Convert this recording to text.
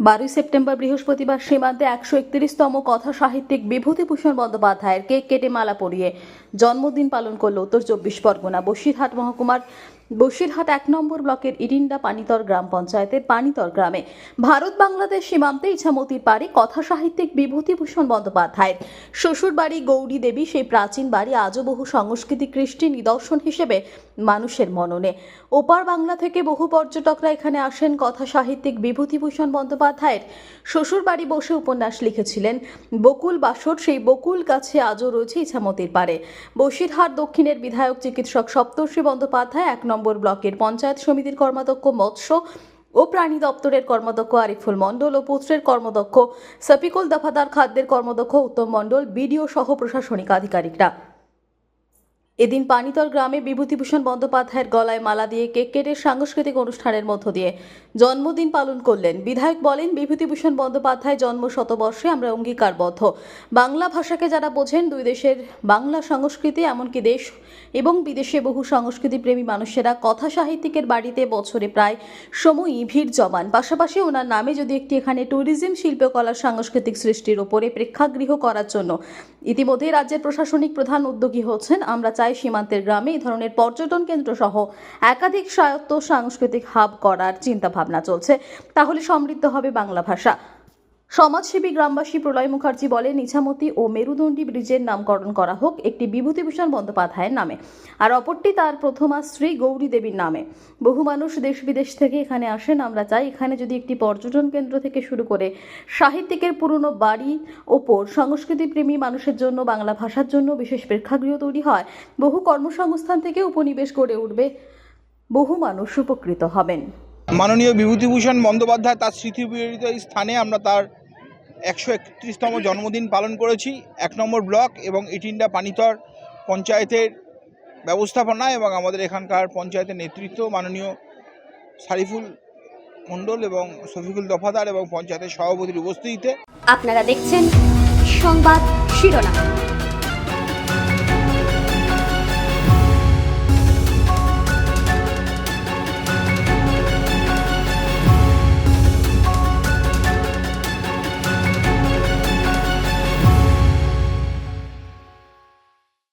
বারোই সেপ্টেম্বর বৃহস্পতিবার সীমান্তে একশো একত্রিশতম কথা সাহিত্যিক বিভূতিভূষণ বন্দ্যোপাধ্যায়ের কেক কেটে মালা পরিয়ে জন্মদিন পালন করল উত্তর চব্বিশ পরগনা। বসিরহাট মহকুমার বসিরহাট এক নম্বর ব্লকের ইরিন্ডা পানিতর গ্রাম পঞ্চায়েতের পানিতর গ্রামে ভারত বাংলাদেশ সীমান্তে ইছামতির পারে কথা সাহিত্যিক বিভূতিভূষণ বন্দ্যোপাধ্যায়ের। শ্বশুর বাড়ি গৌরী দেবী সেই প্রাচীন বাড়ি আজও বহু সংস্কৃতি কৃষ্টি নিদর্শন হিসেবে মানুষের মননে। ওপার বাংলা থেকে বহু পর্যটকরা এখানে আসেন কথা সাহিত্যিক বিভূতিভূষণ বন্দ্যোপাধ্যায়ের শ্বশুর বাড়ি বসে উপন্যাস লিখেছিলেন। বকুল বাসর, সেই বকুল গাছে আজও রয়েছে ইছামতির পারে বসিরহাট দক্ষিণের বিধায়ক, চিকিৎসক সপ্তর্ষি বন্দ্যোপাধ্যায়, এক নম্বর ব্লকের পঞ্চায়েত সমিতির কর্মাধ্যক্ষ মৎস্য ও প্রাণী দপ্তরের কর্মদক্ষ আরিফুল মণ্ডল ও পুত্রের কর্মদক্ষ সফিকুল দফাদার খাদ্যের কর্মদক্ষ উত্তম মণ্ডল, বিডিও সহ প্রশাসনিক আধিকারিকরা। এদিন পানিতর গ্রামে বিভূতিভূষণ বন্দ্যোপাধ্যায়ের গলায় মালা দিয়ে কেক কেটে সাংস্কৃতিক অনুষ্ঠানের মধ্য দিয়ে জন্মদিন পালন করলেন। বিধায়ক বলেন, বিভূতিভূষণ বন্দ্যোপাধ্যায় জন্ম শতবর্ষে আমরা অঙ্গীকারবদ্ধ। বাংলা ভাষাকে যারা বোঝেন, দুই দেশের বাংলা সংস্কৃতি, এমনকি দেশ এবং বিদেশে বহু সংস্কৃতি প্রেমী মানুষেরা কথা সাহিত্যিকের বাড়িতে বছরে প্রায় সময়ই ভিড় জমান। পাশাপাশি ওনার নামে যদি একটি এখানে ট্যুরিজম শিল্পকলা সাংস্কৃতিক সৃষ্টির ওপরে প্রেক্ষাগৃহ করার জন্য ইতিমধ্যে রাজ্যের প্রশাসনিক প্রধান উদ্যোগী হচ্ছেন, আমরা চাই সীমান্তের গ্রামে এই ধরনের পর্যটন কেন্দ্র সহ একাধিক স্বায়ত্ত সাংস্কৃতিক হাব করার চিন্তা ভাবনা চলছে। তাহলে সমৃদ্ধ হবে বাংলা ভাষা। সমাজসেবী গ্রামবাসী প্রলয় মুখার্জি বলেন নিছামতি ও মেরুদণ্ডী ব্রিজের নামকরণ করা হোক একটি বিভূতিভূষণ বন্দ্যোপাধ্যায়ের নামে, আর অপরটি তার প্রথমা স্ত্রী গৌরী দেবীর নামে। বহু মানুষ দেশ বিদেশ থেকে এখানে আসেন, আমরা চাই এখানে যদি একটি পর্যটন কেন্দ্র থেকে শুরু করে সাহিত্যিকের পুরনো বাড়ি ওপর সংস্কৃতিপ্রেমী মানুষের জন্য, বাংলা ভাষার জন্য বিশেষ প্রেক্ষাগৃহ তৈরি হয়, বহু কর্মসংস্থান থেকে উপনিবেশ গড়ে উঠবে, বহু মানুষ উপকৃত হবেন। মাননীয় বিভূতিভূষণ বন্দ্যোপাধ্যায় তার স্মৃতিবিজড়িত এই স্থানে আমরা তার একশো একত্রিশতম জন্মদিন পালন করেছি, এক নম্বর ব্লক এবং ইটিন্ডা পানিতর পঞ্চায়েতের ব্যবস্থাপনা এবং আমাদের এখানকার পঞ্চায়েতের নেতৃত্ব মাননীয় সারিফুল মণ্ডল এবং শফিকুল দফাদার এবং পঞ্চায়েতের সভাপতির উপস্থিতিতে। আপনারা দেখছেন সংবাদ শিরোনাম।